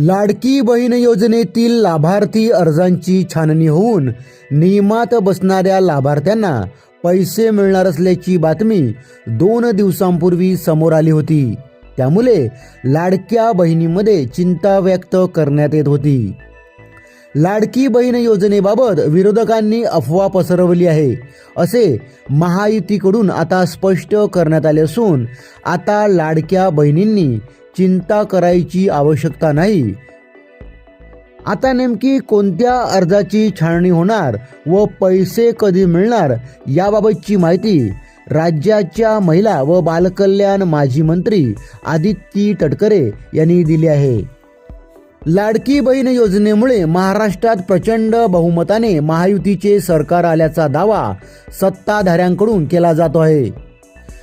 लाडकी बहीण योजनेतील लाभार्थी अर्जांची छाननी होऊन नियमात बसणाऱ्या लाभार्थ्यांना पैसे मिळणार असल्याची बातमी दोन दिवसांपूर्वी समोर आली होती. त्यामुळे लाडक्या बहिणीमध्ये चिंता व्यक्त करण्यात येत होती. लाडकी बहीण योजनेबाबत विरोधकांनी अफवा पसरवली आहे असे महायुतीकडून आता स्पष्ट करण्यात आले असून आता लाडक्या बहिणींनी चिंता करायची आवश्यकता नाही. आता नेमकी कोणत्या अर्जाची छाननी होणार व पैसे कधी मिळणार याबाबतची माहिती राज्याच्या महिला व बालकल्याण माजी मंत्री आदित्य तटकरे यांनी दिली आहे. लाडकी बहीण योजनेमुळे महाराष्ट्रात प्रचंड बहुमताने महायुतीचे सरकार आल्याचा दावा सत्ताधाऱ्यांकडून केला जातो आहे.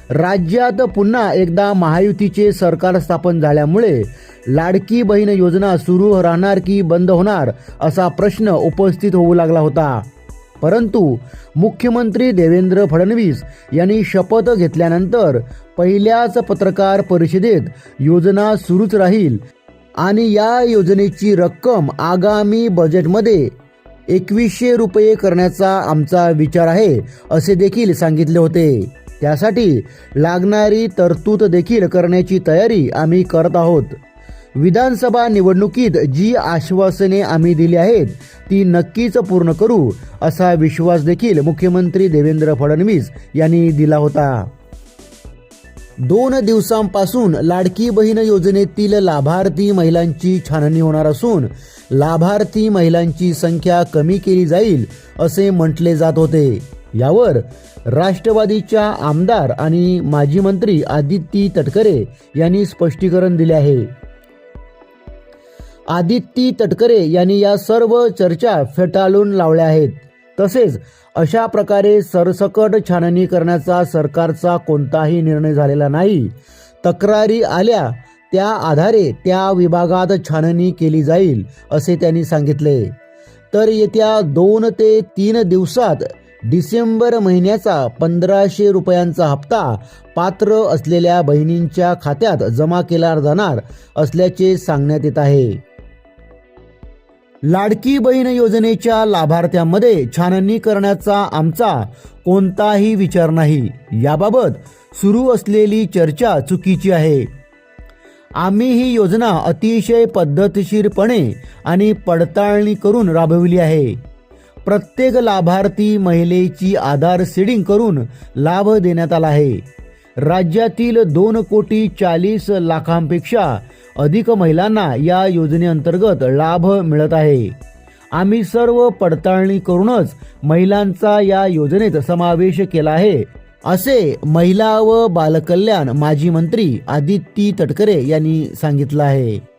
राज्यात पुन्हा एकदा महायुतीचे सरकार स्थापन झाल्यामुळे लाडकी बहीण योजना सुरू राहणार की बंद होणार असा प्रश्न उपस्थित होऊ लागला होता. परंतु मुख्यमंत्री देवेंद्र फडणवीस यांनी शपथ घेतल्यानंतर पहिल्याच पत्रकार परिषदेत योजना सुरूच राहील आणि या योजनेची रक्कम आगामी बजेटमध्ये एकवीसशे रुपये करण्याचा आमचा विचार आहे असे देखील सांगितले होते. त्यासाठी लागणारी तरतूद देखील करण्याची तयारी आम्ही करत आहोत. विधानसभा निवडणुकीत जी आश्वासने आम्ही दिली आहेत ती नक्कीच पूर्ण करू असा विश्वास देखील मुख्यमंत्री देवेंद्र फडणवीस यांनी दिला होता. दोन दिवसांपासून लाडकी बहीण योजनेतील लाभार्थी महिलांची छाननी होणार असून लाभार्थी महिलांची संख्या कमी केली जाईल असे म्हटले जात होते. यावर राष्ट्रवादीच्या आमदार आणि माजी मंत्री आदित्य तटकरे यांनी स्पष्टीकरण दिले आहे. आदित्य तटकरे यांनी या सर्व चर्चा फेटाळून लावल्या आहेत. तसेच अशा प्रकारे सरसकट छाननी करण्याचा सरकारचा कोणताही निर्णय झालेला नाही. तक्रारी आल्या त्या आधारे त्या विभागात छाननी केली जाईल असे त्यांनी सांगितले. तर येत्या दोन ते तीन दिवसात डिसेंबर महिन्याचा पंधराशे रुपयांचा हप्ता पात्र असलेल्या बहिणींच्या खात्यात जमा केला जाणार असल्याचे सांगण्यात येत आहे. लाडकी बहीण योजनेच्या लाभार्थ्यांमध्ये छाननी करण्याचा आमचा कोणताही विचार नाही. याबाबत सुरू असलेली चर्चा चुकीची आहे. आम्ही ही योजना अतिशय पद्धतशीरपणे आणि पडताळणी करून राबविली आहे. प्रत्येक लाभार्थी महिलेची आधार सीडिंग करून लाभ देण्यात आला आहे. राज्यातील दोन कोटी चाळीस लाखांपेक्षा अधिक महिलांना या योजनेअंतर्गत लाभ मिळत आहे. आम्ही सर्व पडताळणी करूनच महिलांचा या योजनेत समावेश केला आहे असे महिला व बालकल्याण माजी मंत्री आदिती तटकरे यांनी सांगितलं आहे.